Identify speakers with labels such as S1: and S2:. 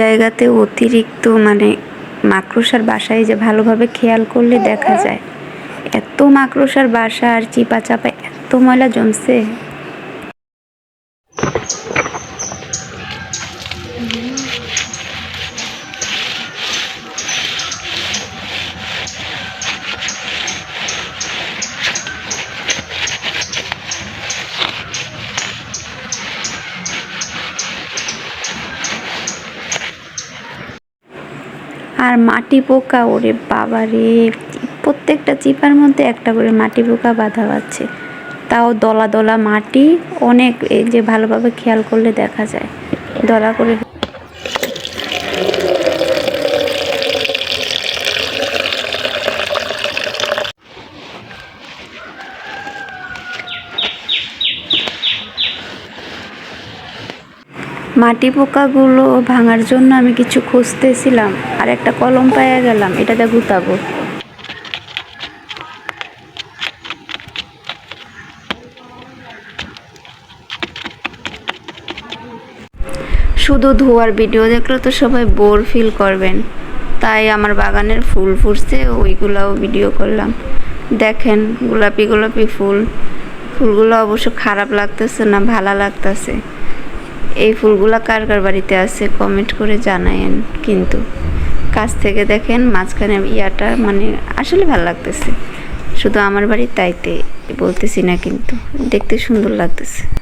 S1: জায়গাতে অতিরিক্ত মানে মাকড়সার বাসায় যে ভালোভাবে খেয়াল করলে দেখা যায়। এত মাকড়সার বাসা আর চিপা চাপা এত ময়লা জমছে। আর মাটি পোকা, ওরে বাবা রে। প্রত্যেকটা চিপার মধ্যে একটা করে মাটি পোকা বাঁধা আছে। তাও দলা দলা মাটি, অনেক এই যে ভালোভাবে খেয়াল করলে দেখা যায়। দলা করে মাটি পোকাগুলো ভাঙার জন্য আমি কিছু খুঁজতেছিলাম, আর একটা কলম পাইয়া গেলাম, এটাতে গুতাবো। শুধু ধোয়ার ভিডিও দেখলে তো সবাই বোর ফিল করবেন। তাই আমার বাগানের ফুল ফুটছে, ওইগুলাও ভিডিও করলাম। দেখেন গোলাপি গোলাপি ফুল। ফুলগুলো অবশ্য খারাপ লাগতেছে না, ভালো লাগতেছে। এই ফুলগুলা কার কার বাড়িতে আছে কমেন্ট করে জানায়েন। কিন্তু কাছ থেকে দেখেন মাঝখানে ইয়াটা মানে আসলে ভালো লাগতেছে। শুধু আমার বাড়ি তাইতে বলতেছি না কিন্তু, দেখতে সুন্দর লাগতেছে।